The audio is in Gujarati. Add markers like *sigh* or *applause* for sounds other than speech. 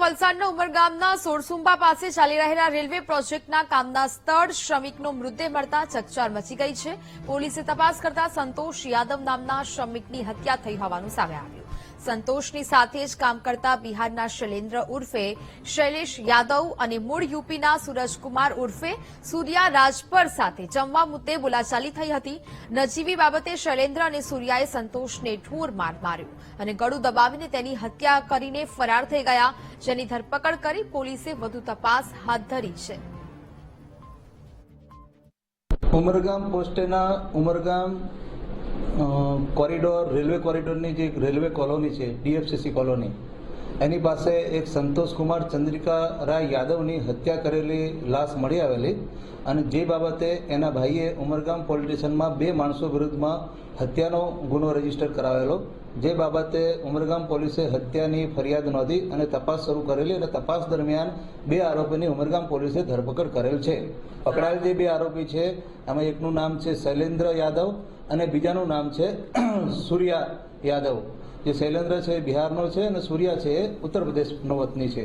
વલસાડના ઉમરગામના સોરસુંબા પાસે ચાલી રહેલા રેલવે પ્રોજેક્ટના કામના સ્થળ શ્રમિકનો મૃતદેહ મળતા ચકચાર મચી ગઈ છે. પોલીસે તપાસ કરતા સંતોષ યાદવ નામના શ્રમિકની હત્યા થઈ હોવાનું સામે આવ્યું. સંતોષની સાથે જ કામ કરતા બિહારના શૈલેન્દ્ર ઉર્ફે શૈલેષ યાદવ અને મૂળ યુપીના સૂરજકુમાર ઉર્ફે સૂર્યા રાજપર સાથે જમવા મુદ્દે બોલાચાલી થઈ હતી. નજીવી બાબતે શૈલેન્દ્ર અને સૂર્યાએ સંતોષને ઠોર માર માર્યો અને ગળું દબાવીને તેની હત્યા કરીને ફરાર થઈ ગયા, જેની ધરપકડ કરી પોલીસે વધુ તપાસ હાથ ધરી છે. ઉમરગામ પોસ્ટેના ઉમરગામ કોરિડોર રેલવે કોરિડોરની જે રેલવે કોલોની છે ડીએફસીસી કોલોની એની પાસે એક સંતોષકુમાર ચંદ્રિકા રાય યાદવની હત્યા કરેલી લાશ મળી આવેલી અને જે બાબતે એના ભાઈએ ઉમરગામ પોલીસ બે માણસો વિરુદ્ધમાં હત્યાનો ગુનો રજિસ્ટર કરાવેલો. જે બાબતે ઉમરગામ પોલીસે હત્યાની ફરિયાદ નોંધી અને તપાસ શરૂ કરેલી અને તપાસ દરમિયાન બે આરોપીની ઉમરગામ પોલીસે ધરપકડ કરેલ છે. પકડાયેલ જે બે આરોપી છે, એમાં એકનું નામ છે શૈલેન્દ્ર યાદવ અને બીજાનું નામ છે *clears throat* સૂર્યા યાદવ. જે શૈલેન્દ્ર છે બિહારનો છે અને સૂર્યા છે ઉત્તર પ્રદેશનો વતની છે.